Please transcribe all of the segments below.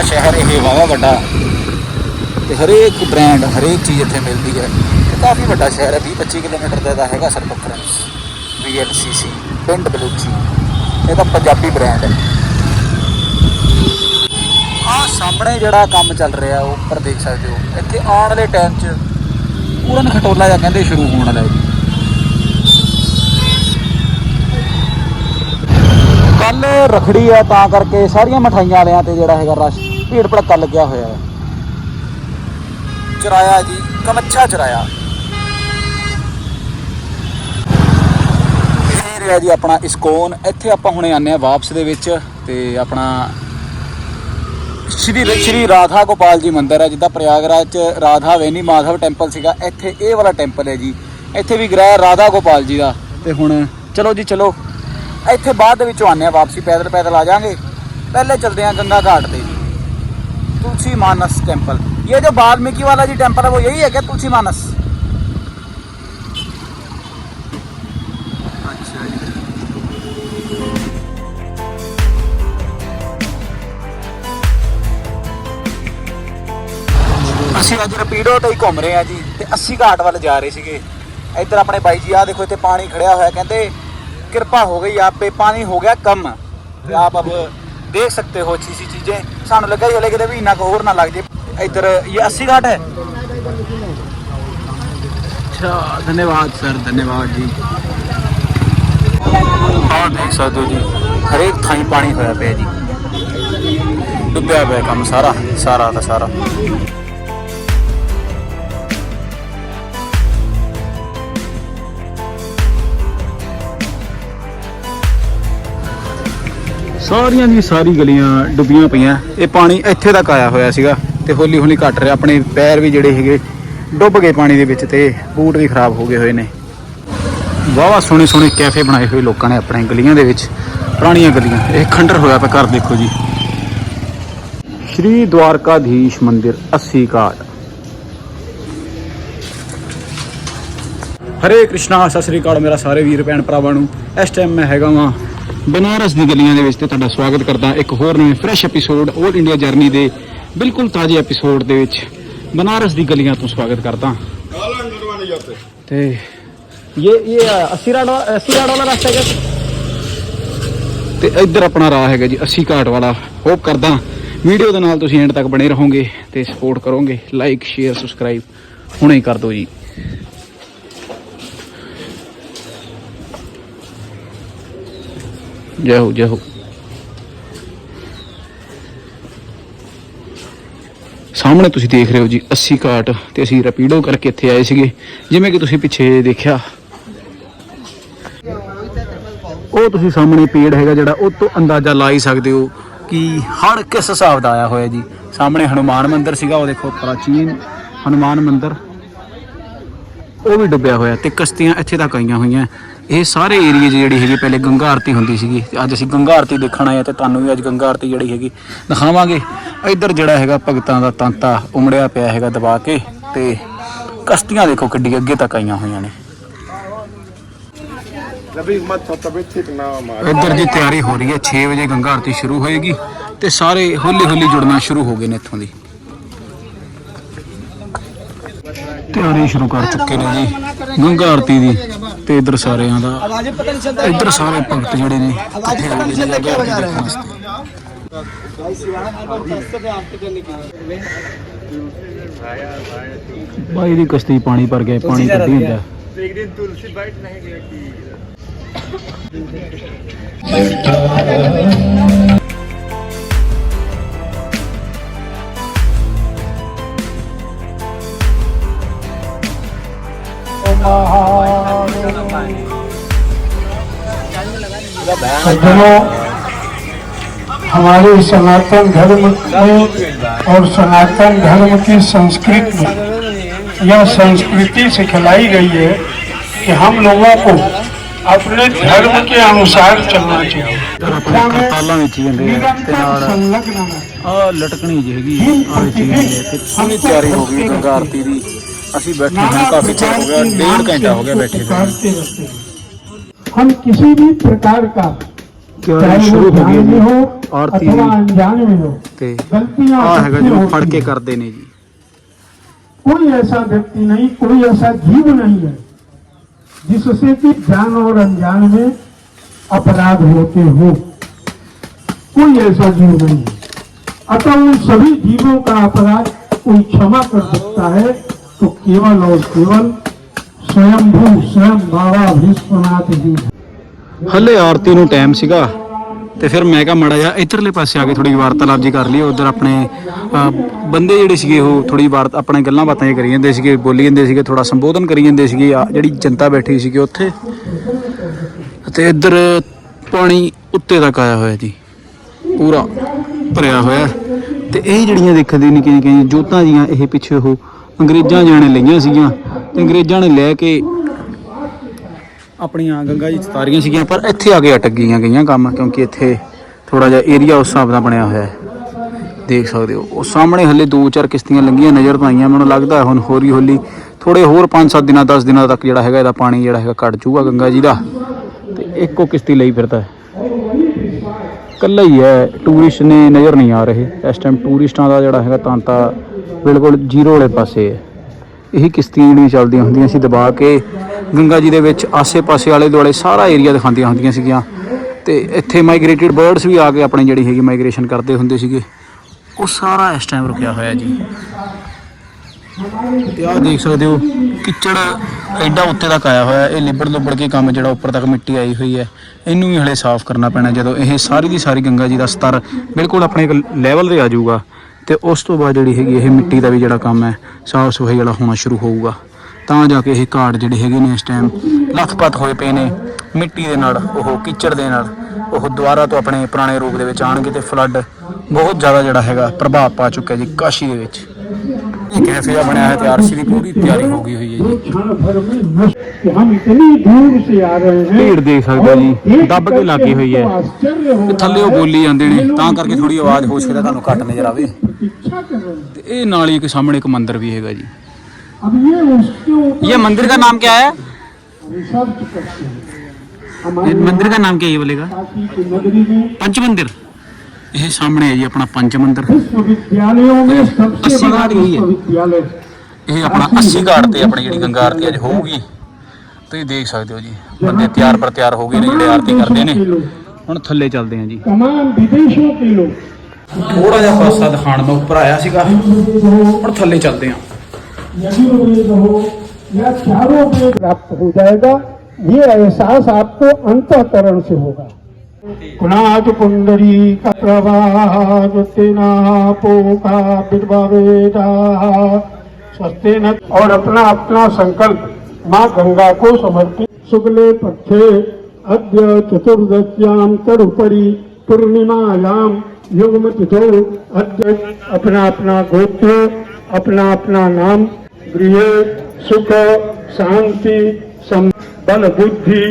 ਦਾ ਸ਼ਹਿਰ, ਇਹ ਵਾਵਾ ਵੱਡਾ। ਤੇ ਹਰੇਕ ਬ੍ਰਾਂਡ ਹਰੇਕ ਚੀਜ਼ ਇੱਥੇ ਮਿਲਦੀ ਹੈ। ਤੇ ਕਾਫੀ ਵੱਡਾ ਸ਼ਹਿਰ ਹੈ 20 25 ਕਿਲੋਮੀਟਰ ਦਾ ਇਹਦਾ ਹੈਗਾ ਸਰਕੰਫਰੈਂਸ VLCC ਪਿੰਡ ਬਲੂਚੀ। ਇਹ ਤਾਂ ਪੰਜਾਬੀ ਬ੍ਰਾਂਡ ਹੈ। ਆ ਸਾਹਮਣੇ ਜਿਹੜਾ ਕੰਮ ਚੱਲ ਰਿਹਾ, ਉਹ ਉੱਪਰ ਦੇਖ ਸਕਦੇ ਹੋ। ਇੱਥੇ ਆਉਣ ਵਾਲੇ ਟਾਈਮ 'ਚ ਪੂਰਨ ਖਟੋਲਾ ਜਾਂ ਕਹਿੰਦੇ ਸ਼ੁਰੂ ਹੋਣ ਵਾਲਾ ਹੈ ਜੀ। ਕੱਲ ਰਖੜੀ ਆ, ਤਾਂ ਕਰਕੇ ਸਾਰੀਆਂ ਮਠਾਈਆਂ ਵਾਲਿਆਂ ਤੇ ਜਿਹੜਾ ਹੈਗਾ ਰਸ਼। ਭੀੜ ਭੜੱਕਾ ਲੱਗਿਆ ਹੋਇਆ ਹੈ। ਚਰਾਇਆ ਜੀ, ਕਮੱਛਾ ਚਰਾਇਆ। ਇਹ ਰਿਹਾ ਜੀ ਆਪਣਾ ਇਸਕੋਨ ਇੱਥੇ ਆਪਾਂ ਹੁਣੇ ਆਨੇ ਆ ਵਾਪਸ ਦੇ ਵਿੱਚ ਤੇ ਆਪਣਾ ਸ਼੍ਰੀ ਸ਼੍ਰੀ ਰਾਧਾ ਗੋਪਾਲ ਜੀ ਮੰਦਿਰ ਹੈ, ਜਿੱਦਾਂ ਪ੍ਰਯਾਗਰਾਜ ਚ ਰਾਧਾ ਵੈਨੀ ਮਾਧਵ ਟੈਂਪਲ ਸੀਗਾ। ਇੱਥੇ ਇਹ ਵਾਲਾ ਟੈਂਪਲ ਹੈ ਜੀ। ਇੱਥੇ ਵੀ ਗ੍ਰਹਿ ਰਾਧਾ ਗੋਪਾਲ ਜੀ ਦਾ। ਤੇ ਹੁਣ ਚਲੋ ਜੀ, ਚਲੋ। ਇੱਥੇ ਬਾਅਦ ਦੇ ਵਿੱਚੋਂ ਆਨੇ ਆ ਵਾਪਸੀ। ਪੈਦਲ ਪੈਦਲ ਆ ਜਾਾਂਗੇ। ਪਹਿਲੇ ਚਲਦੇ ਆ ਗੰਗਾ ਘਾਟ ਤੇ। तुलसी मानस टेम्पल ये जो वाल्मीकि वाला जी टेम्पल है वो यही है क्या तुलसी मानस अच्छा जी ਅਸੀਂ ਅੱਜ ਰਪੀਡੋ ਤੇ ਹੀ ਘੁੰਮ ਰਹੇ ਆ ਜੀ ਤੇ 80 ਘਾਟ ਵੱਲ ਜਾ ਰਹੇ ਸੀਗੇ ਇੱਧਰ ਆਪਣੇ ਬਾਈ ਜੀ ਆ ਦੇਖੋ ਇੱਥੇ ਪਾਣੀ ਖੜਿਆ ਹੋਇਆ ਕਹਿੰਦੇ ਕਿਰਪਾ ਹੋ ਗਈ ਆਪ पे ਪਾਣੀ ਹੋ ਗਿਆ ਕਮ ਤੇ ਆਪ ਅਬ ਦੇਖ सकते हो अच्छी सी चीजें ਸਾਨੂੰ ਲੱਗਾ ਹੀ ਹਲੇ ਕਿਤੇ ਵੀ ਇੰਨਾ ਕੁ ਹੋਰ ਨਾ ਲੱਗ ਜੇ ਇੱਧਰ ਇਹ 80 ਘਾਟ ਹੈ ਅੱਛਾ ਧੰਨਵਾਦ ਸਰ ਧੰਨਵਾਦ ਜੀ ਆਹ ਦੇਖ ਸਕਦੇ ਹੋ ਜੀ ਹਰੇਕ ਥਾਂ ਹੀ ਪਾਣੀ ਹੋਇਆ ਪਿਆ ਜੀ ਡੁੱਬਿਆ ਪਿਆ ਕੰਮ ਸਾਰਾ ਸਾਰਾ ਦਾ ਸਾਰਾ ਸਾਰੀਆਂ ਦੀ ਸਾਰੀ ਗਲੀਆਂ ਡੁੱਬੀਆਂ ਪਈਆਂ। ਇਹ ਪਾਣੀ ਇੱਥੇ ਤੱਕ ਆਇਆ ਹੋਇਆ ਸੀਗਾ ਤੇ ਹੌਲੀ ਹੌਲੀ ਘਟ ਰਿਹਾ। ਆਪਣੇ ਪੈਰ ਵੀ ਜਿਹੜੇ ਹੈਗੇ ਡੁੱਬ ਗਏ ਪਾਣੀ ਦੇ ਵਿੱਚ ਤੇ ਬੂਟ ਵੀ ਖਰਾਬ ਹੋ ਗਏ ਹੋਏ ਨੇ। ਵਾਵਾ ਸੋਹਣੇ ਸੋਹਣੇ ਕੈਫੇ ਬਣਾਏ ਹੋਏ ਲੋਕਾਂ ਨੇ ਆਪਣੇ ਗਲੀਆਂ ਦੇ ਵਿੱਚ, ਪੁਰਾਣੀਆਂ ਗਲੀਆਂ। ਇਹ ਖੰਡਰ ਹੋਇਆ ਪਿਆ ਘਰ ਦੇਖੋ ਜੀ। ਸ਼੍ਰੀ ਦਵਾਰਕਾਧੀਸ਼ ਮੰਦਿਰ 80 ਘਾਟ। ਹਰੇ ਕ੍ਰਿਸ਼ਨਾ, ਸਤਿ ਸ੍ਰੀ ਅਕਾਲ ਮੇਰਾ ਸਾਰੇ ਵੀਰ, ਭੈਣ ਭਰਾਵਾਂ ਨੂੰ। ਇਸ ਟਾਈਮ ਮੈਂ ਹੈਗਾ ਵਾਂ ਬਨਾਰਸ ਦੀ ਗਲੀਆਂ ਦੇ ਵਿੱਚ ਤੇ ਤੁਹਾਡਾ ਸਵਾਗਤ ਕਰਦਾ ਇੱਕ ਹੋਰ ਨਵੇਂ ਫਰੈਸ਼ ਐਪੀਸੋਡ 올 ਇੰਡੀਆ ਜਰਨੀ ਦੇ ਬਿਲਕੁਲ ਤਾਜ਼ੇ ਐਪੀਸੋਡ ਦੇ ਵਿੱਚ ਬਨਾਰਸ ਦੀ ਗਲੀਆਂ ਤੋਂ ਸਵਾਗਤ ਕਰਦਾ ਤੇ ਇਹ ਇਹ 80 ਰਾਡ ਵਾਲਾ ਰਸਤਾ ਹੈ ਤੇ ਇੱਧਰ ਆਪਣਾ ਰਾਹ ਹੈਗਾ ਜੀ 80 ਘਾਟ ਵਾਲਾ। ਹੋਪ ਕਰਦਾ ਵੀਡੀਓ ਦੇ ਨਾਲ ਤੁਸੀਂ ਐਂਡ ਤੱਕ ਬਣੇ ਰਹੋਗੇ ਤੇ ਸਪੋਰਟ ਕਰੋਗੇ। ਲਾਈਕ ਸ਼ੇਅਰ ਸਬਸਕ੍ਰਾਈਬ ਹੁਣੇ ਕਰ ਦਿਓ ਜੀ। ਜੈ ਹੋ ਜੈ ਹੋ ਸਾਹਮਣੇ ਤੁਸੀਂ ਦੇਖ ਰਹੇ ਹੋ ਜੀ 80 ਘਾਟ ਤੇ ਅਸੀਂ ਰਪੀਡੋ ਕਰਕੇ ਇੱਥੇ ਆਏ ਸੀਗੇ, ਜਿਵੇਂ ਕਿ ਤੁਸੀਂ ਪਿੱਛੇ ਦੇਖਿਆ। ਉਹ ਤੁਸੀਂ ਸਾਹਮਣੇ ਪੇੜ ਹੈਗਾ ਜਿਹੜਾ, ਉਹ ਤੋਂ ਅੰਦਾਜ਼ਾ ਲਾ ਹੀ ਸਕਦੇ ਹੋ ਕਿ ਹੜ ਕਿਸ ਹਿਸਾਬ ਦਾ ਆਇਆ ਹੋਇਆ ਜੀ। ਸਾਹਮਣੇ ਹਨੂਮਾਨ ਮੰਦਿਰ ਸੀਗਾ, ਉਹ ਦੇਖੋ, ਪ੍ਰਾਚੀਨ ਹਨੂਮਾਨ ਮੰਦਿਰ। ਉਹ ਵੀ ਡੁੱਬਿਆ ਹੋਇਆ ਤੇ ਕਸ਼ਤੀਆਂ ਇੱਥੇ ਤੱਕ ਆਈਆਂ ਹੋਈਆਂ। ਇਹ ਸਾਰੇ ਏਰੀਏ 'ਚ ਜਿਹੜੀ ਹੈਗੀ ਪਹਿਲੇ ਗੰਗਾ ਆਰਤੀ ਹੁੰਦੀ ਸੀਗੀ ਅੱਜ ਅਸੀਂ ਗੰਗਾ ਆਰਤੀ ਦੇਖਣ ਆਏ ਤੇ ਤੁਹਾਨੂੰ ਵੀ ਅੱਜ ਗੰਗਾ ਆਰਤੀ ਜਿਹੜੀ ਹੈਗੀ ਦਿਖਾਵਾਂਗੇ। ਇੱਧਰ ਜਿਹੜਾ ਹੈਗਾ ਭਗਤਾਂ ਦਾ ਤਾਂਤਾ ਉਮੜਿਆ ਪਿਆ ਹੈਗਾ ਦਬਾ ਕੇ ਤੇ ਕਸ਼ਤੀਆਂ ਦੇਖੋ ਕਿੱਡੀ ਅੱਗੇ ਤੱਕ ਆਈਆਂ ਹੋਈਆਂ ਨੇ। ਇੱਧਰ ਦੀ ਤਿਆਰੀ ਹੋ ਰਹੀ ਹੈ 6 ਵਜੇ ਗੰਗਾ ਆਰਤੀ ਸ਼ੁਰੂ ਹੋਏਗੀ ਤੇ ਸਾਰੇ ਹੌਲੀ ਹੌਲੀ ਜੁੜਨਾ ਸ਼ੁਰੂ ਹੋ ਗਏ ਨੇ ਇੱਥੋਂ ਦੀ। ਤਿਆਰੀ ਸ਼ੁਰੂ ਕਰ ਚੁੱਕੇ ਨੇ ਜੀ। ਗੰਗਾ ਆਰਤੀ ਦੀ ਤੇ ਇਧਰ ਸਾਰਿਆਂ ਦਾ। ਇਧਰ ਸਾਰੇ ਭਗਤ ਜਿਹੜੇ ਨੇ ਬਾਈ ਦੀ ਕਸ਼ਤੀ ਪਾਣੀ ਭਰ ਗਏ ਪਾਣੀ ਕੱਢੀ ਹੁੰਦਾ ਇੱਕ ਦਿਨ ਤੁਲਸੀ ਬੈਠ ਨਹੀਂ ਗਿਆ सज्जनों हमारे सनातन धर्म में और सनातन धर्म की संस्कृति में यह संस्कृति सिखलाई गई है कि हम लोगों को अपने धर्म के अनुसार चलना चाहिए। लटकनी ਵਿੱਚ ਹੀ ਜਾਂਦੇ ਆ ਤੇ निरंतर ਨਾਲ संलग्न रहें। ਆ ਲਟਕਣੀ ਜਿਹੀ ਹੈਗੀ ਆ ਵਿੱਚ ਹੀ ਜਾਂਦੇ ਆ ਤੇ ਪੂਰੀ ਤਿਆਰੀ ਹੋ ਗਈ ਗੰਗਾ ਆਰਤੀ ਦੀ ਅਸੀਂ ਬੈਠੇ ਹਾਂ ਕਾਫੀ ਚਿਰ ਹੋ ਗਿਆ ਡੇਢ ਘੰਟਾ ਹੋ ਗਿਆ ਬੈਠੇ ਹੋਏ पुकारते रहते हैं हम किसी भी प्रकार का ਤਿਆਰੀ चाहे ਸ਼ੁਰੂ वो ਹੋ ਗਈ ਹੈ जान में हो ਜੀ ਆਰਤੀ अथवा ਦੀ अनजाने में हो ਤੇ गलतियां ਆ ਹੈਗਾ सबसे ਜਿਹਨੂੰ होती ਫੜ ਕੇ हैं। ਕਰਦੇ ਨੇ ਜੀ कोई ऐसा व्यक्ति नहीं कोई ऐसा जीव नहीं है जिससे कि जान और अनजान में अपराध होते हो कोई ऐसा जीव नहीं है अतः उन सभी जीवों का अपराध कोई क्षमा कर सकता है तो केवल और केवल स्वयंभू स्वयं बाबा विश्वनाथ जी हैं। ਹਲੇ ਆਰਤੀ ਨੂੰ ਟਾਈਮ ਸੀਗਾ ਤੇ ਫਿਰ ਮੈਂ ਕਿਹਾ ਮੜਾ ਜਾ ਇਧਰਲੇ ਪਾਸੇ ਆ ਕੇ ਥੋੜੀ ਵਾਰਤਾਲਾਪ ਜੀ ਕਰ ਲਈ ਉਧਰ ਆਪਣੇ ਅਹ, ਬੰਦੇ ਜਿਹੜੇ ਸੀਗੇ ਉਹ ਥੋੜੀ ਵਾਰਤ ਆਪਣੇ ਗੱਲਾਂ ਬਾਤਾਂ ਹੀ ਕਰੀ ਜਾਂਦੇ ਸੀਗੇ ਬੋਲੀ ਜਾਂਦੇ ਸੀਗੇ ਥੋੜਾ ਸੰਬੋਧਨ ਕਰੀ ਜਾਂਦੇ ਸੀਗੇ ਆ ਜਿਹੜੀ ਜਨਤਾ ਬੈਠੀ ਸੀਗੀ ਉੱਥੇ ਤੇ ਇੱਧਰ ਪਾਣੀ ਉੱਤੇ ਤੱਕ ਆਇਆ ਹੋਇਆ ਜੀ ਪੂਰਾ ਭਰਿਆ ਹੋਇਆ ਤੇ ਇਹ ਜਿਹੜੀਆਂ ਦੇਖਦੇ ਨਿੱਕੀਆਂ ਨਿੱਕੀਆਂ ਜੋਤਾਂ ਜੀਆਂ ਇਹ ਪਿੱਛੇ ਉਹ ਅੰਗਰੇਜ਼ਾਂ ਜਾਣੇ ਲਈਆਂ ਸੀਗੀਆਂ ਤੇ ਅੰਗਰੇਜ਼ਾਂ ਨੇ ਲੈ ਕੇ ਆਪਣੀਆਂ ਗੰਗਾ ਜੀ ਚ ਸੀਗੀਆਂ, ਪਰ ਇੱਥੇ ਆ ਕੇ ਅਟਕ ਗਈਆਂ ਗਈਆਂ ਕੰਮ, ਕਿਉਂਕਿ ਇੱਥੇ ਥੋੜਾ ਜਿਹਾ ਏਰੀਆ ਉਸ ਹਿਸਾਬ ਦਾ ਬਣਿਆ ਹੋਇਆ ਹੈ। ਦੇਖ ਸਕਦੇ ਹੋ, ਉਹ ਸਾਹਮਣੇ ਹਲੇ ਦੋ ਚਾਰ ਕਿਸ਼ਤੀਆਂ ਲੰਗੀਆਂ ਨਜ਼ਰ ਤਾਂ ਆਈਆਂ, ਮੈਨੂੰ ਲੱਗਦਾ ਹੁਣ ਹੋਰੀ ਹੋਲੀ ਥੋੜੇ ਹੋਰ 5-7 ਦਿਨਾਂ 10 ਦਿਨਾਂ ਤੱਕ ਜਿਹੜਾ ਹੈਗਾ ਇਹਦਾ ਪਾਣੀ ਜਿਹੜਾ ਹੈਗਾ ਘਟ ਜਾਊਗਾ ਗੰਗਾ ਜੀ ਦਾ। ਤੇ ਇੱਕੋ ਕਿਸ਼ਤੀ ਲਈ ਫਿਰਦਾ ਹੈ। ਕੱਲਾ ਹੀ ਹੈ ਟੂਰਿਸਟ ਨੇ ਨਜ਼ਰ ਨਹੀਂ ਆ ਰਹੇ। ਇਸ ਟਾਈਮ ਟੂਰਿਸਟਾਂ ਦਾ ਜਿਹੜਾ ਹੈਗਾ ਤਾਂ ਤਾਂ ਬਿਲਕੁਲ ਜ਼ੀਰੋ ਵਾਲੇ ਪਾਸੇ ਹੈ। ਇਹ ਕਿਸ਼ਤੀਆਂ ਜਿਹੜੀਆਂ ਚੱਲਦੀਆਂ ਹੁੰਦੀਆਂ ਸੀ ਦਬਾ ਕੇ, ਗੰਗਾ ਜੀ ਦੇ ਵਿੱਚ ਆਸੇ-ਪਾਸੇ ਆਲੇ ਦੁਆਲੇ ਸਾਰਾ ਏਰੀਆ ਦਿਖਾਉਂਦੀਆਂ ਹੁੰਦੀਆਂ ਸੀਗੀਆਂ। ਤੇ ਇੱਥੇ ਮਾਈਗ੍ਰੇਟਿਡ ਬਰਡਸ ਵੀ ਆ ਕੇ ਆਪਣੀ ਜਿਹੜੀ ਹੈਗੀ ਮਾਈਗ੍ਰੇਸ਼ਨ ਕਰਦੇ ਹੁੰਦੇ ਸੀਗੇ। ਉਹ ਸਾਰਾ ਇਸ ਟਾਈਮ ਰੁਕਿਆ ਹੋਇਆ ਜੀ। ਤੇ ਆਹ ਦੇਖ ਸਕਦੇ ਹੋ, ਕਿਚੜ ਐਡਾ ਉੱਤੇ ਤੱਕ ਆਇਆ ਹੋਇਆ। ਇਹ ਲਿਬੜ ਲੁਬੜ ਕੇ ਕੰਮ ਜਿਹੜਾ ਉੱਪਰ ਤੱਕ ਮਿੱਟੀ ਆਈ ਹੋਈ ਹੈ। ਇਹਨੂੰ ਵੀ ਹਲੇ ਸਾਫ਼ ਕਰਨਾ ਪੈਣਾ ਜਦੋਂ ਇਹ ਸਾਰੀ ਦੀ ਸਾਰੀ ਗੰਗਾ ਜੀ ਦਾ ਸਤਰ ਬਿਲਕੁਲ ਆਪਣੇ ਇੱਕ ਲੈਵਲ ਤੇ ਆ ਜਾਊਗਾ। ਤੇ ਉਸ ਤੋਂ ਬਾਅਦ ਜਿਹੜੀ ਹੈਗੀ ਇਹ ਮਿੱਟੀ ਦਾ ਵੀ ਜਿਹੜਾ ਕੰਮ ਹੈ, ਸਾਫ਼ ਸਫ਼ਾਈ ਜਿਹੜਾ ਹੋਣਾ ਸ਼ੁਰੂ ਹੋਊਗਾ। ਤਾਂ ਜਾ ਕੇ ਇਹ ਘਾਟ ਜਿਹੜੇ ਹੈਗੇ ਨੇ ਇਸ ਟਾਈਮ ਲੱਥਪੱਥ ਹੋਏ ਪਏ ਨੇ, ਮਿੱਟੀ ਦੇ ਨਾਲ, ਉਹ ਕੀਚੜ ਦੇ ਨਾਲ, ਉਹ ਦੁਬਾਰਾ ਤੋਂ ਆਪਣੇ ਪੁਰਾਣੇ ਰੂਪ ਦੇ ਵਿੱਚ ਆਣਗੇ ਤੇ ਫਲੱਡ ਬਹੁਤ ਜ਼ਿਆਦਾ ਜਿਹੜਾ ਹੈਗਾ ਪ੍ਰਭਾਵ ਪਾ ਚੁੱਕਿਆ ਜੀ ਕਾਸ਼ੀ ਦੇ ਵਿੱਚ। ਇਹ ਕੈਫੇ ਆ ਬਣਿਆ ਹੈ ਤੇ ਆਰਸੀ ਦੀ ਪੂਰੀ ਤਿਆਰੀ ਹੋ ਗਈ ਹੋਈ ਹੈ ਜੀ क्षण भर में नष्ट कि हम इतनी दूर से आ रहे हैं ਭੀੜ ਦੇਖ ਸਕਦੇ ਹੋ और ਜੀ देख ਦੱਬ ਕੇ करके ਲੱਗੀ ਹੋਈ ਹੈ हमको आश्चर्य हो ਤੇ ਥੱਲੇ ਉਹ ਬੋਲੀ ਜਾਂਦੇ ਨੇ ਤਾਂ ਕਰਕੇ ਥੋੜੀ ਆਵਾਜ਼ ਹੋ ਸਕਦਾ ਤੁਹਾਨੂੰ ਘੱਟ ਨਜ਼ਰ ਆਵੇ प्रतीक्षा कर रहे हैं ਤੇ ਇਹ ਨਾਲ ਹੀ ਇੱਕ ਸਾਹਮਣੇ ਇੱਕ ਮੰਦਿਰ ਵੀ ਹੈਗਾ ਜੀ अब ये उसके ऊपर ये मंदिर का नाम क्या है रिसर्च करते हैं ये हमारे मंदिर का नाम क्या है ये बोलेगा काशी की नगरी में पंच मंदिर ਇਹ ਸਾਹਮਣੇ ਹੈ ਜੀ ਆਪਣਾ ਪੰਚ ਮੰਦਿਰ विश्वविद्यालयों में सबसे अस्सी बड़ा घाट यही है। विश्वविद्यालय ਇਹ ਆਪਣਾ 80 ਘਾਟ ਤੇ ਆਪਣੀ ਜਿਹੜੀ ਗੰਗਾ ਆਰਤੀ ਅੱਜ ਹੋਊਗੀ ਤੁਸੀਂ ਦੇਖ ਸਕਦੇ ਹੋ ਜੀ ਬੰਦੇ ਤਿਆਰ ਪਰ ਤਿਆਰ ਹੋ ਗਏ ਨੇ ਜਿਹੜੇ ਆਰਤੀ ਕਰਦੇ ਨੇ के लोग ਹੁਣ ਥੱਲੇ ਚੱਲਦੇ ਹਾਂ ਜੀ तमाम विदेशों के लोग ਥੋੜਾ ਜਿਹਾ ਪਾਸਾ ਦਿਖਾਣ ਦਾ ਉੱਪਰ ਆਇਆ ਸੀਗਾ ਹੁਣ ਥੱਲੇ ਚੱਲਦੇ ਹਾਂ यजुर्वेद हो या चारों वेद प्राप्त हो जाएगा ये एहसास आपको अंतकरण से होगा कुनाज कुंडली का प्रवाह तेना पोका स्वस्ति न और अपना अपना संकल्प माँ गंगा को समर्पित। शुक्ले पक्षे अद्य चतुर्दश्याम तरुपरि पूर्णिमायाम युग्म तिथो अद्य अपना अपना गोत्र, अपना अपना नाम, गृह सुख, शांति बल बुद्धि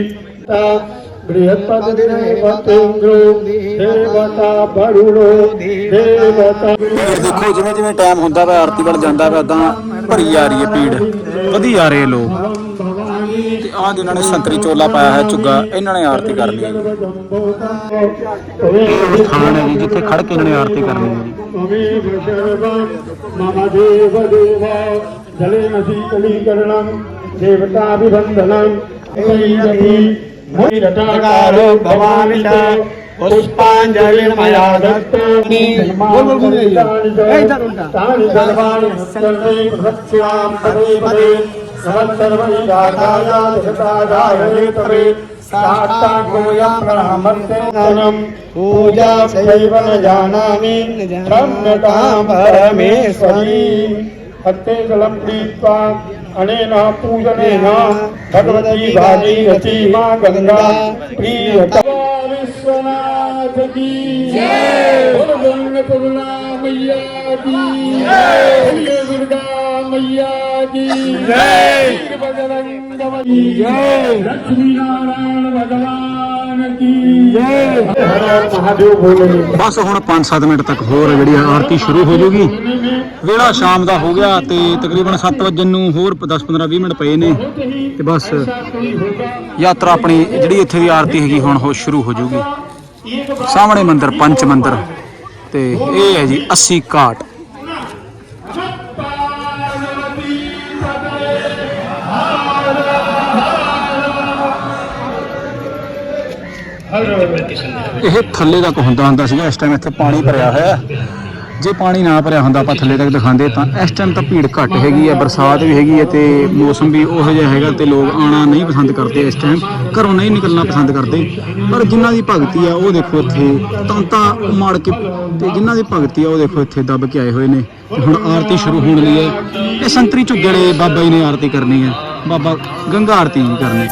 ਦੇਖੋ ਜਿਵੇਂ ਜਿਵੇਂ ਟਾਈਮ ਹੁੰਦਾ ਵਾ ਆਰਤੀ ਵੱਲ ਜਾਂਦਾ ਵਾ ਤਾਂ ਭਰੀ ਆ ਰਹੀ ਹੈ ਭੀੜ। ਵਧੀ ਆ ਰਹੇ ਲੋਕ। ਤੇ ਆਹ ਜਿਨ੍ਹਾਂ ਨੇ ਸੰਤਰੀ ਚੋਲਾ ਪਾਇਆ ਹੈ ਚੁੱਗਾ ਇਹਨਾਂ ਨੇ ਆਰਤੀ ਕਰ ਲਈ ਹੈ ਜਿੱਥੇ ਖੜ ਕੇ ਇਹਨੇ ਨੇ ਆਰਤੀ ਕਰਨੀ ਹੈ ਜੀ। ਦੇਵਤਾ ਅਭਿਵੰਦਨੰ ਕੋਈ ਜਪੀ। देव जलेन शीतलीकरणं देवताभिवन्दनं वैरपि वैरटाकारो भवामि च पुष्पाञ्जलिर्मया दत्तानि तानि सर्वाणि सर्वे रक्ष्यां पदे पदे सर्वैराधाय जगदाधाय तवे साष्टाङ्गोऽयं प्रणामर्त्यनं पूजा सैव न जानामि ब्रह्मतां परमेश्वरीं हस्ते जलं प्रीत्वा अनेन पूजनेन भगवती भागीरथी मा गङ्गा प्रीयता विश्वनाथ की जय बोल पूर्णा मैया की जय दुर्गा ਮਈਆ ਜੀ। ਜੈ ਬਜਰੰਗ ਬਲੀ। ਜੈ। ਲక్ష్ਮੀ ਨਾਰਾਇਣ ਭਗਵਾਨ ਕੀ ਜੈ। ਮਹਾਦੇਵ ਬੋਲੇ ਬਸ ਹੁਣ 5-7 ਮਿੰਟ ਤੱਕ ਹੋਰ ਜਿਹੜੀ ਆਰਤੀ ਸ਼ੁਰੂ ਹੋ ਜੂਗੀ। ਵੇਲਾ ਸ਼ਾਮ ਦਾ ਹੋ ਗਿਆ ਤੇ ਤਕਰੀਬਨ 7 ਵਜੇ ਨੂੰ ਹੋਰ 10-15 20 ਮਿੰਟ ਪਏ ਨੇ। ਤੇ ਬਸ ਯਾਤਰਾ ਆਪਣੀ ਜਿਹੜੀ ਇੱਥੇ ਦੀ ਆਰਤੀ ਹੈਗੀ ਹੁਣ ਹੋ ਸ਼ੁਰੂ ਹੋ ਜੂਗੀ। ਸਾਹਮਣੇ ਮੰਦਰ ਪੰਚ ਮੰਦਰ। ਤੇ ਇਹ ਹੈ ਜੀ 80 ਘਾਟ। ਇਹ ਥੱਲੇ ਤੱਕ ਹੁੰਦਾ ਹੁੰਦਾ ਸੀਗਾ, ਇਸ ਟਾਈਮ ਇੱਥੇ ਪਾਣੀ ਭਰਿਆ ਹੋਇਆ। ਜੇ ਪਾਣੀ ਨਾ ਭਰਿਆ ਹੁੰਦਾ, ਆਪਾਂ ਥੱਲੇ ਤੱਕ ਦਿਖਾਉਂਦੇ, ਤਾਂ ਇਸ ਟਾਈਮ ਤਾਂ ਭੀੜ ਘੱਟ ਹੈਗੀ ਹੈ, ਬਰਸਾਤ ਵੀ ਹੈਗੀ ਹੈ ਤੇ ਮੌਸਮ ਵੀ ਉਹੋ ਜਿਹਾ ਹੈਗਾ ਤੇ ਲੋਕ ਆਣਾ ਨਹੀਂ ਪਸੰਦ ਕਰਦੇ ਇਸ ਟਾਈਮ ਘਰੋਂ ਨਹੀਂ ਨਿਕਲਣਾ ਪਸੰਦ ਕਰਦੇ। ਪਰ ਜਿਨ੍ਹਾਂ ਦੀ ਭਗਤੀ ਆ, ਉਹ ਦੇਖੋ ਇੱਥੇ ਤੰਤਾ ਮਾਰ ਕੇ ਤੇ ਜਿਨ੍ਹਾਂ ਦੀ ਭਗਤੀ ਆ, ਉਹ ਦੇਖੋ ਇੱਥੇ ਦੱਬ ਕੇ ਆਏ ਹੋਏ ਨੇ। ਹੁਣ ਆਰਤੀ ਸ਼ੁਰੂ ਹੋਣ ਲਈ ਹੈ। ਇਹ ਸੰਤਰੀ ਝੁੱਗੜੇ ਬਾਬਾ ਜੀ ਨੇ ਆਰਤੀ ਕਰਨੀ ਹੈ। ਬਾਬਾ ਗੰਗਾ ਆਰਤੀ ਕਰਨੀ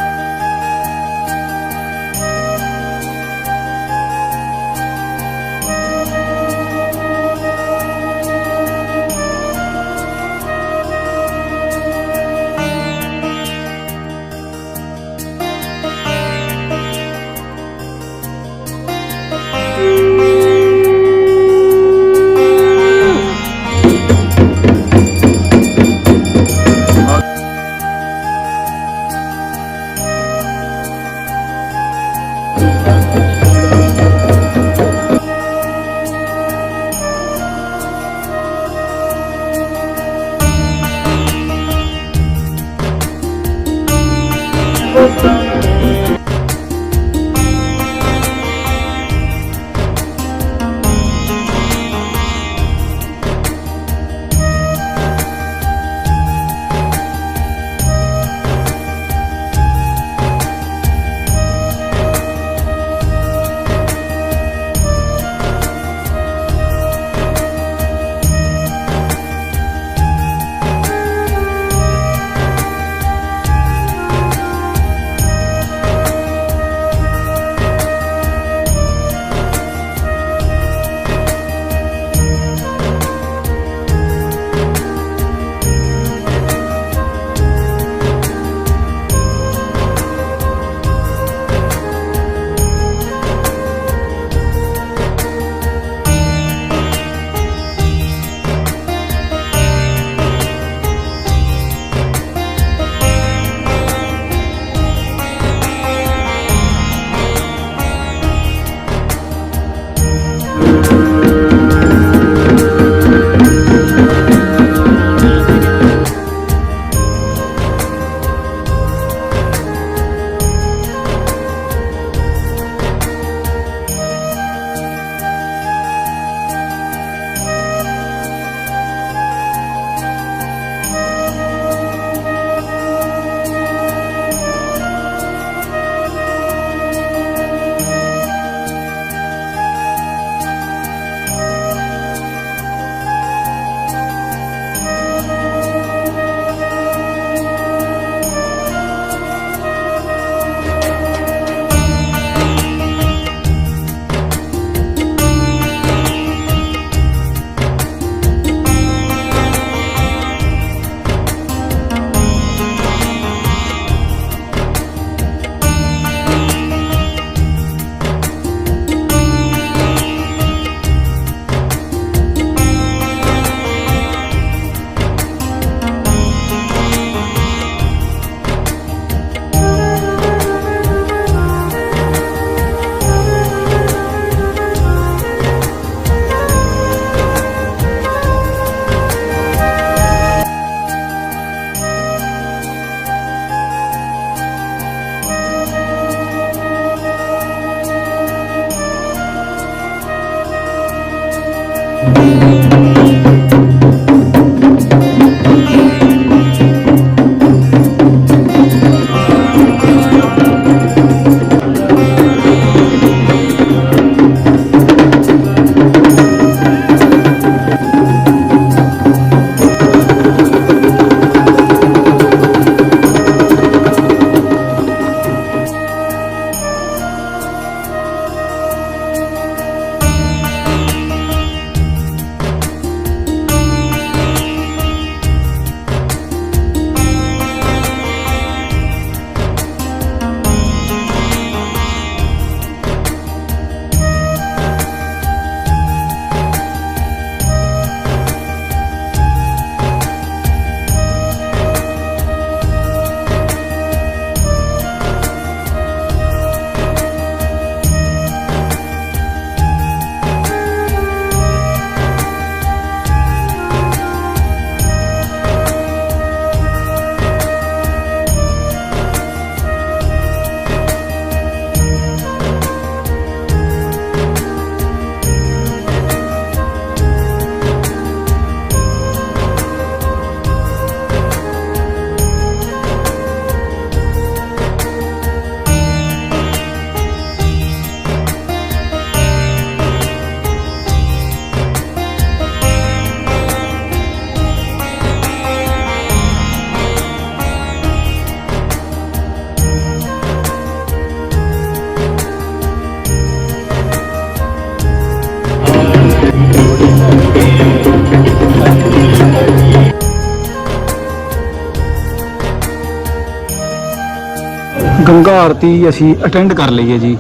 ਗੰਗਾ ਅਸੀਂ ਅਟੈਂਡ ਕਰ ਲਈ ਹੈ ਜੀ।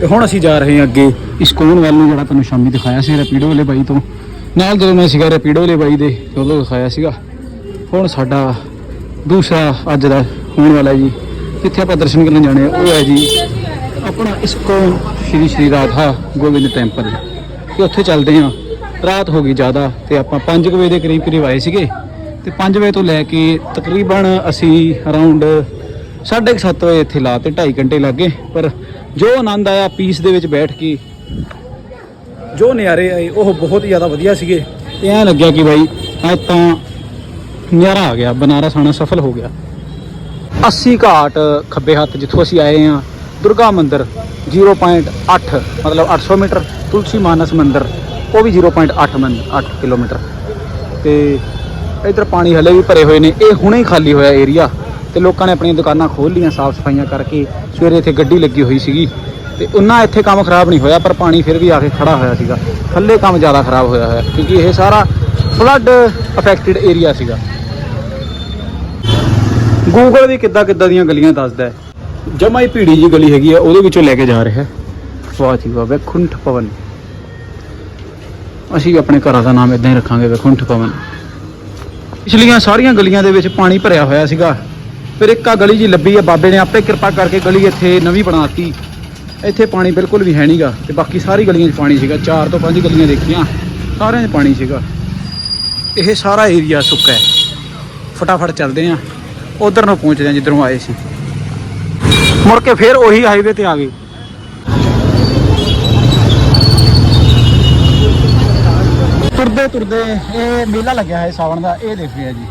ਤੇ ਹੁਣ ਅਸੀਂ ਜਾ ਰਹੇ ਹਾਂ ਅੱਗੇ ਇਸਕੋਨ ਵੱਲ ਨੂੰ ਜਿਹੜਾ ਤੁਹਾਨੂੰ ਸ਼ਾਮੀ ਦਿਖਾਇਆ ਸੀ ਰੈਪੀਡੋ ਵਾਲੇ ਬਾਈ ਤੋਂ। ਨਾਲ ਜਦੋਂ ਮੈਂ ਸੀਗਾ ਰੈਪੀਡੋ ਵਾਲੇ ਬਾਈ ਦੇ ਉਦੋਂ ਦਿਖਾਇਆ ਸੀਗਾ। ਹੁਣ ਸਾਡਾ ਦੂਸਰਾ ਅੱਜ ਦਾ ਹੋਣ ਵਾਲਾ ਜੀ। ਜਿੱਥੇ ਆਪਾਂ ਦਰਸ਼ਨ ਕਰਨ ਜਾਣੇ ਉਹ ਹੈ ਜੀ ਆਪਣਾ ਇਸਕੋਨ ਸ਼੍ਰੀ ਸ਼੍ਰੀ ਰਾਧਾ ਗੋਬਿੰਦ ਟੈਂਪਲ ਤੇ ਉੱਥੇ ਚੱਲਦੇ ਹਾਂ। ਰਾਤ ਹੋ ਗਈ ਜ਼ਿਆਦਾ ਤੇ ਆਪਾਂ 5 ਵਜੇ ਦੇ ਕਰੀਬ ਕਰੀਬ ਆਏ ਸੀਗੇ। ਤੇ 5 ਵਜੇ ਤੋਂ ਲੈ ਕੇ ਤਕਰੀਬਨ ਅਸੀਂ ਅਰਾਊਂਡ 7:30 ਵਜੇ ਇੱਥੇ ਲਾ ਤੇ 2.5 ਘੰਟੇ ਲੱਗੇ ਪਰ ਜੋ ਆਨੰਦ ਆਇਆ ਪੀਸ ਦੇ ਵਿੱਚ ਬੈਠ ਕੇ, ਜੋ ਨਜ਼ਾਰੇ ਆਏ, ਉਹ ਬਹੁਤ ਹੀ ਜ਼ਿਆਦਾ ਵਧੀਆ ਸੀਗੇ। ਤੇ ਐਂ ਲੱਗਿਆ ਕਿ ਬਾਈ ਅੱਜ ਤਾਂ ਨਜ਼ਾਰਾ ਆ ਗਿਆ, ਬਨਾਰਸ ਆਣਾ ਸਫਲ ਹੋ ਗਿਆ। 80 ਘਾਟ ਖੱਬੇ ਹੱਥ ਜਿੱਥੋਂ ਅਸੀਂ ਆਏ ਆ ਦੁਰਗਾ ਮੰਦਿਰ 0.8 ਮਤਲਬ 800 ਮੀਟਰ, ਤੁਲਸੀ ਮਾਨਸ ਮੰਦਿਰ, ਉਹ ਵੀ 0.8 ਮਨ 8 ਕਿਲੋਮੀਟਰ। ਤੇ ਇਧਰ ਪਾਣੀ ਹਲੇ ਵੀ ਭਰੇ ਹੋਏ ਨੇ, ਇਹ ਹੁਣੇ ਹੀ ਖਾਲੀ ਹੋਇਆ ਏਰੀਆ ਤੇ ਲੋਕਾਂ ਨੇ ਆਪਣੀਆਂ ਦੁਕਾਨਾਂ ਖੋਲ੍ਹ ਲੀਆਂ ਸਾਫ਼ ਸਫਾਈਆਂ ਕਰਕੇ। ਸਵੇਰੇ ਇੱਥੇ ਗੱਡੀ ਲੱਗੀ ਹੋਈ ਸੀਗੀ ਤੇ ਉਹਨਾਂ ਇੱਥੇ ਕੰਮ ਖਰਾਬ ਨਹੀਂ ਹੋਇਆ, ਪਰ ਪਾਣੀ ਫਿਰ ਵੀ ਆ ਕੇ ਖੜਾ ਹੋਇਆ ਸੀਗਾ। ਥੱਲੇ ਕੰਮ ਜ਼ਿਆਦਾ ਖਰਾਬ ਹੋਇਆ ਹੋਇਆ, ਕਿਉਂਕਿ ਇਹ ਸਾਰਾ ਫਲੱਡ ਅਫੈਕਟਡ ਏਰੀਆ ਸੀਗਾ। ਗੂਗਲ ਵੀ ਕਿੱਦਾਂ ਕਿੱਦਾਂ ਦੀਆਂ ਗਲੀਆਂ ਦੱਸਦਾ ਹੈ। ਜਮਾ ਹੀ ਭੀੜੀ ਜੀ ਗਲੀ ਹੈਗੀ ਆ, ਉਹਦੇ ਵਿੱਚੋਂ ਲੈ ਕੇ ਜਾ ਰਿਹਾ। ਹੈ ਵਾਹ ਜੀ ਵਾਹ ਵੇਖੁੰਠ ਪਵਨ। ਅਸੀਂ ਵੀ ਆਪਣੇ ਘਰਾਂ ਦਾ ਨਾਮ ਇਦਾਂ ਹੀ ਰੱਖਾਂਗੇ ਵੈਕੁੰਠ ਪਵਨ। ਪਿਛਲੀਆਂ ਸਾਰੀਆਂ ਗਲੀਆਂ ਦੇ ਵਿੱਚ ਪਾਣੀ ਭਰਿਆ ਹੋਇਆ ਸੀਗਾ। ਫਿਰ ਇੱਕ ਆ ਗਲੀ ਜੀ ਲੱਭੀ ਆ, ਬਾਬੇ ਨੇ ਆਪੇ ਕਿਰਪਾ ਕਰਕੇ ਗਲੀ ਇੱਥੇ ਨਵੀਂ ਬਣਾਤੀ। ਇੱਥੇ ਪਾਣੀ ਬਿਲਕੁਲ ਵੀ ਹੈ ਨਹੀਂਗਾ ਤੇ ਬਾਕੀ ਸਾਰੀ ਗਲੀਆਂ 'ਚ ਪਾਣੀ ਸੀਗਾ, ਚਾਰ ਤੋਂ ਪੰਜ ਗਲੀਆਂ ਦੇਖੀਆਂ, ਸਾਰਿਆਂ 'ਚ ਪਾਣੀ ਸੀਗਾ। ਇਹ ਸਾਰਾ ਏਰੀਆ ਸੁੱਕਾ ਹੈ। ਫਟਾਫਟ ਚੱਲਦੇ ਆਂ ਉਧਰ ਨੂੰ ਪਹੁੰਚਦੇ ਆਂ ਜਿੱਧਰੋਂ ਆਏ ਸੀ। ਮੁੜ ਕੇ ਫਿਰ ਉਹੀ ਹਾਈਵੇ ਤੇ ਆ ਗਏ। ਤੁਰਦੇ ਤੁਰਦੇ ਇਹ ਮੇਲਾ ਲੱਗਿਆ ਹੈ ਸਾਵਣ ਦਾ, ਇਹ ਦੇਖ ਰਿਹਾ ਜੀ।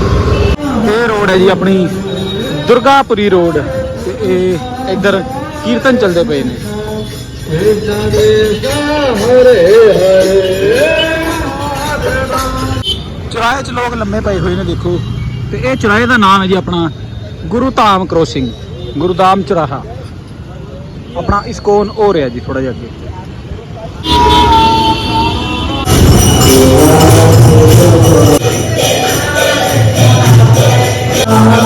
ਇਹ ਰੋਡ ਹੈ ਜੀ ਆਪਣੀ ਦੁਰਗਾਪੁਰੀ ਰੋਡ ਤੇ ਇਹ ਇੱਧਰ ਕੀਰਤਨ ਚੱਲਦੇ ਪਏ ਨੇ। ਚੁਰਾਹੇ 'ਚ ਲੋਕ ਲੰਮੇ ਪਏ ਹੋਏ ਨੇ ਦੇਖੋ ਤੇ ਇਹ ਚੁਰਾਹੇ ਦਾ ਨਾਮ ਹੈ ਜੀ ਆਪਣਾ ਗੁਰੂ ਧਾਮ ਕ੍ਰੋਸਿੰਗ ਗੁਰੂਧਾਮ ਚੁਰਾਹਾ। ਆਪਣਾ ਇਸਕੋਨ ਹੋ ਰਿਹਾ ਜੀ ਥੋੜਾ ਜਿਹਾ ਅੱਗੇ। Uh-huh.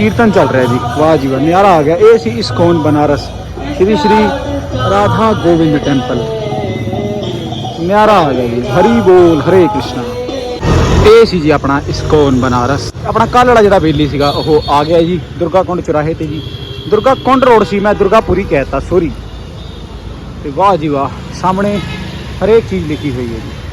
ਅੰਦਰ ਕੀਰਤਨ ਚੱਲ ਰਿਹਾ ਜੀ। ਵਾਹ ਜੀ ਵਾਹ ਨਿਆਰਾ ਆ ਗਿਆ। ਇਹ ਸੀ ਇਸਕੋਨ ਬਨਾਰਸ? ਸ਼੍ਰੀ ਸ਼੍ਰੀ ਰਾਧਾ ਗੋਬਿੰਦ ਟੈਂਪਲ। ਨਿਆਰਾ ਆ ਗਿਆ ਜੀ। ਹਰੀ ਬੋਲ, ਹਰੇ ਕ੍ਰਿਸ਼ਨਾ। ਇਹ ਸੀ ਜੀ ਆਪਣਾ ਇਸਕੋਨ ਬਨਾਰਸ। ਆਪਣਾ ਕੱਲ੍ਹ ਵਾਲਾ ਜਿਹੜਾ ਬੇਲੀ ਸੀਗਾ, ਉਹ ਆ ਗਿਆ ਜੀ ਦੁਰਗਾ ਕੁੰਡ ਚੁਰਾਹੇ ਤੇ ਜੀ। ਦੁਰਗਾ ਕੁੰਡ ਰੋਡ ਸੀ, ਮੈਂ ਦੁਰਗਾਪੁਰੀ ਕਹਿਤਾ ਸੋਰੀ ਤੇ ਵਾਹ ਜੀ ਵਾਹ, ਸਾਹਮਣੇ ਹਰੇਕ ਚੀਜ਼ ਲਿਖੀ ਹੋਈ ਹੈ ਜੀ।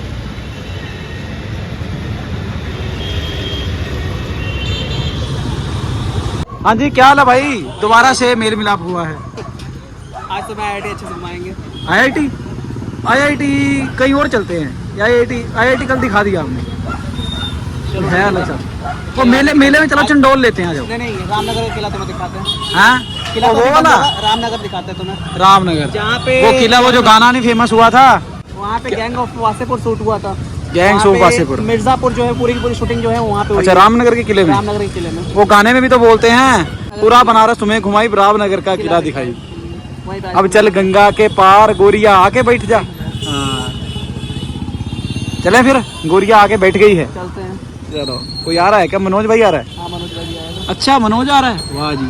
हाँ जी क्या हाल है भाई? दोबारा से मेल मिलाप हुआ है। आज तो मैं आई अच्छे से घुमाएँगे आईआईटी आईआईटी कहीं और चलते हैं। आईआईटी आईआईटी कल दिखा दिया हमने है अलग सा वो मेले मेले में चलो चंडोल लेते हैं आ जाओ। नहीं नहीं रामनगर का किला तुम्हें दिखाते हैं। हाँ? किला तो वो वाला? रामनगर दिखाते हैं तुम्हें। रामनगर। जहाँ पे वो किला वो जो गाना नहीं फ़ेमस हुआ था। वहाँ पे गैंग ऑफ़ वासेपुर शूट हुआ था। गैंग वहाँ ऑफ पे वासेपुर। मिर्जापुर जो है पूरी की पूरी शूटिंग जो है वहाँ पे हुई अच्छा है। रामनगर के किले में रामनगर के किले में वो गाने में भी तो बोलते हैं पूरा बनारस तुम्हें घुमाई रामनगर का किला दिखाई वहीं पे अब चल गंगा के पार गोरिया आके बैठ जा हाँ चले फिर गोरिया आके बैठ गई है चलते हैं चलो कोई आ रहा है क्या मनोज भाई आ रहा है हाँ मनोज भाई आएगा ਅੱਛਾ ਮਨੋਜ ਆ ਰਿਹਾ ਹੈ ਵਾਹ ਜੀ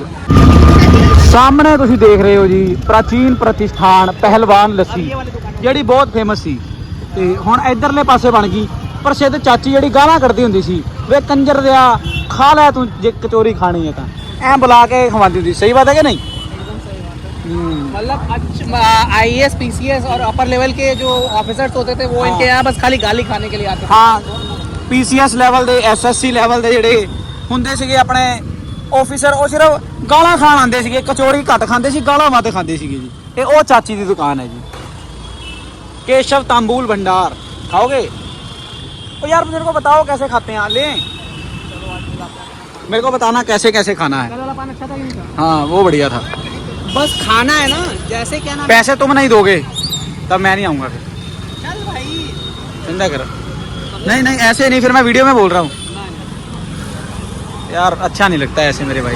ਸਾਹਮਣੇ ਤੁਸੀਂ ਦੇਖ ਰਹੇ ਹੋ ਜੀ ਪ੍ਰਾਚੀਨ ਪ੍ਰਤਿਸ਼ਠਾਨ ਪਹਿਲਵਾਨ ਲੱਸੀ ਜਿਹੜੀ ਬਹੁਤ ਫੇਮਸ ਸੀ ਤੇ ਹੁਣ ਇਧਰਲੇ ਪਾਸੇ ਬਣ ਗਈ ਪ੍ਰਸਿੱਧ ਚਾਚੀ ਜਿਹੜੀ ਗਾਲਾਂ ਕੱਢਦੀ ਹੁੰਦੀ ਸੀ ਵੇ ਕੰਜਰ ਦਿਆ ਖਾ ਲੈ ਤੂੰ ਜੇ ਕਚੋਰੀ ਖਾਣੀ ਹੈ ਤਾਂ ਐ ਬੁਲਾ ਕੇ ਖਵਾਉਂਦੀ ਹੁੰਦੀ ਸੀ। ਸਹੀ ਬਾਤ ਹੈ ਕਿ नहीं हम्म, मतलब I S P C S और अपर लेवल के जो ऑफिसर्स होते थे वो इनके यहाँ बस खाली गाली खाने के लिए आते थे ਹਾਂ ਪੀਸੀਐਸ ਲੈਵਲ ਦੇ ਐਸਐਸਸੀ ਲੈਵਲ ਦੇ ਜਿਹੜੇ ਹੁੰਦੇ ਸੀਗੇ ਆਪਣੇ ਆਫੀਸਰ ਉਹ ਸਿਰਫ ਗਾਲਾਂ ਖਾਣ ਆਉਂਦੇ ਸੀਗੇ ਕਚੋਰੀ ਘੱਟ ਖਾਂਦੇ ਸੀ ਗਾਲਾਂ ਵੱਧ ਖਾਂਦੇ ਸੀਗੇ ਜੀ ਇਹ ਉਹ ਚਾਚੀ ਦੀ ਦੁਕਾਨ ਹੈ ਜੀ केशव तांबूल भंडार। खाओगे? तो यार मेरे को बताओ कैसे खाते हैं? लें। मेरे को बताना कैसे कैसे खाना है। अच्छा हाँ वो बढ़िया था। बस खाना है ना जैसे क्या पैसे तुम नहीं दोगे तब मैं नहीं आऊँगा फिर। चल भाई। चिंता करो। नहीं नहीं ऐसे नहीं फिर मैं वीडियो में बोल रहा हूँ। यार अच्छा नहीं लगता ऐसे मेरे भाई।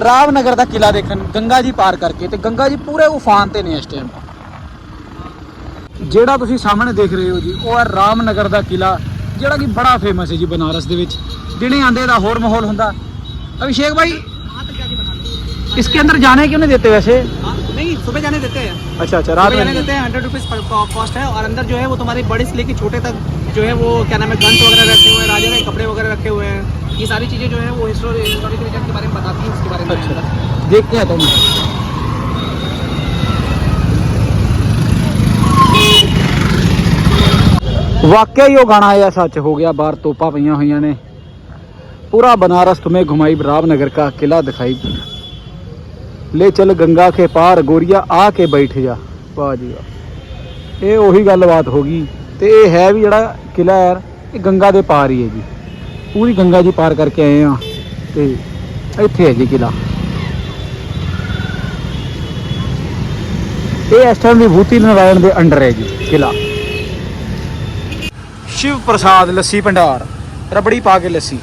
ਰਾਮਨਗਰ ਦਾ ਕਿਲਾ ਦੇਖਣ ਗੰਗਾ ਜੀ ਪਾਰ ਕਰਕੇ ਤੇ ਗੰਗਾ ਜੀ ਪੂਰੇ ਉਫਾਨ ਤੇ ਨੇ ਇਸ ਟਾਈਮ ਜਿਹੜਾ ਤੁਸੀਂ ਸਾਹਮਣੇ ਦੇਖ ਰਹੇ ਹੋ ਜੀ ਉਹ ਹੈ ਰਾਮਨਗਰ ਦਾ ਕਿਲਾ ਜਿਹੜਾ ਕਿ ਬੜਾ ਫੇਮਸ ਹੈ ਜੀ ਬਨਾਰਸ ਦੇ ਵਿੱਚ ਦਿਨੇ ਆਂਦੇ ਦਾ ਹੋਰ ਮਾਹੌਲ ਹੁੰਦਾ ਅਭਿਸ਼ੇਕ ਭਾਈ इसके अंदर जाने क्यों नहीं देते वैसे हाँ, नहीं सुबह जाने देते हैं अच्छा अच्छा रात सुबह जाने में देते हैं हंड्रेड रुपीज़ कॉस्ट है और अंदर जो है वो तुम्हारी बड़ी से लेके छोटे तक जो है वो क्या नाम है गन्स वगैरह रखे हुए हैं राजा के कपड़े वगैरह रखे हुए हैं ये सारी चीज़ें जो है वो हिस्टोरिकल के बारे में बताती हैं उसके बारे में अच्छा देखते हैं तुम ਵਾਕਿਆ ਹੀ ਉਹ ਗਾਣਾ ਆਇਆ ਸੱਚ ਹੋ ਗਿਆ ਬਾਹਰ ਤੋਪਾਂ ਪਈਆਂ ਹੋਈਆਂ ਨੇ पूरा बनारस तुम्हें घुमाई रामनगर का किला दिखाई ले चल गंगा के पार गोरिया आके बैठ जा ਵਾਹ ਜੀ ਵਾਹ ਇਹ ਉਹੀ ਗੱਲਬਾਤ ਹੋ ਗਈ ਤੇ ਇਹ ਹੈ ਵੀ ਜਿਹੜਾ ਕਿਲਾ ਯਾਰ ਇਹ ਗੰਗਾ ਦੇ ਪਾਰ ਹੀ ਹੈ ਜੀ ਪੂਰੀ ਗੰਗਾ ਜੀ ਪਾਰ ਕਰਕੇ ਆਏ ਆ ਤੇ ਇੱਥੇ ਹੈ ਜੀ ਕਿਲਾ। ਇਹ ਇਸ ਟਾਈਮ ਵਿਭੂਤੀ ਨਾਰਾਇਣ ਦੇ ਅੰਡਰ ਹੈ ਜੀ ਕਿਲਾ। ਸ਼ਿਵ ਪ੍ਰਸਾਦ ਲੱਸੀ ਭੰਡਾਰ, ਰਬੜੀ ਪਾ ਕੇ ਲੱਸੀ।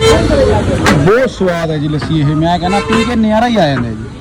ਬਹੁਤ ਸਵਾਦ ਹੈ ਜੀ ਲੱਸੀ ਇਹ, ਮੈਂ ਕਹਿੰਦਾ ਪੀ ਕੇ ਨਿਆਰਾ ਹੀ ਆ ਜਾਂਦਾ ਜੀ।